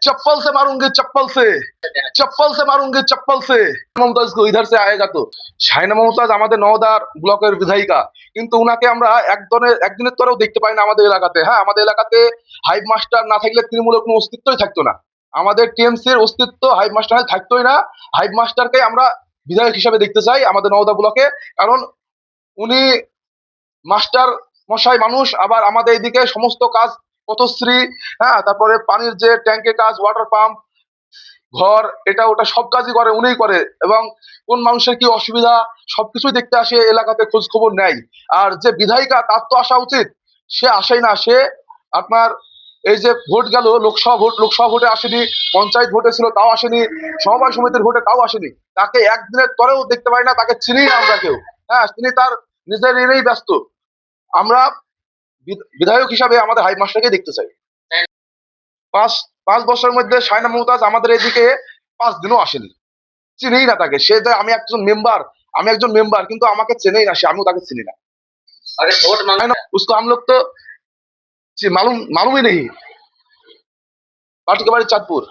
चप्पल से मारूंगी चप्पल से चप्पल से मारूंगी चप्पल से মমতাজ को इधर से आएगा तो শাইনা মমতাজ আমাদের নওদার ব্লকের বিধায়িকা কিন্তু উনাকে আমরা একদনের একদিনের তরেও দেখতে পাই না আমাদের এলাকাতে হ্যাঁ আমাদের এলাকাতে হাইভ মাস্টার না থাকলে তৃণমূলের কোনো অস্তিত্বই থাকতো না আমাদের টিএমসির অস্তিত্ব হাইভ মাস্টার থাকতোই না হাইভ মাস্টারকে আমরা বিধায়ক হিসাবে দেখতে চাই আমাদের নওদা ব্লকে কারণ উনি মাস্টার মশাই মানুষ আবার আমাদের এদিকে সমস্ত কাজ পথশ্রী হ্যাঁ তারপরে পানির যে ট্যাঙ্কের কাজ ওয়াটার পাম্প ঘর, এটা ওটা সব কাজই করে, উনিই করে। এবং কোন মানুষের কি অসুবিধা, সবকিছুই দেখতে আসে এলাকাতে খোঁজ খবর নেয়। আর যে বিধায়িকা, তার তো আসা উচিত। সে আসেই না, সে আপনার এই যে ভোট গেল, লোকসভা ভোট, লোকসভা ভোটে আসেনি, পঞ্চায়েত ভোটে ছিল, তাও আসেনি, সমবায় সমিতির ভোটে তাও আসেনি। তাকে একদিনের তরেও দেখতে পাই না, তাকে চিনি না আমরা কেউ। হ্যাঁ তিনি তার নিজের নিয়েই ব্যস্ত। আমরা বিধায়ক হিসাবে আমাদের হাই মাস্টারকে দেখতে চাই পাঁচ পাঁচ বছরের মধ্যে সায়না মমতাজ আমাদের এদিকে পাঁচ দিনও আসেনি চিনেই না তাকে সে যে আমি একজন মেম্বার আমি একজন মেম্বার কিন্তু আমাকে চেনেই না সে আমিও তাকে চিনি না अगर वोट है मांगना ना उसको हम लोग तो जी, मालूम मालूम ही नहीं पार्टी के बारे चाँदपुर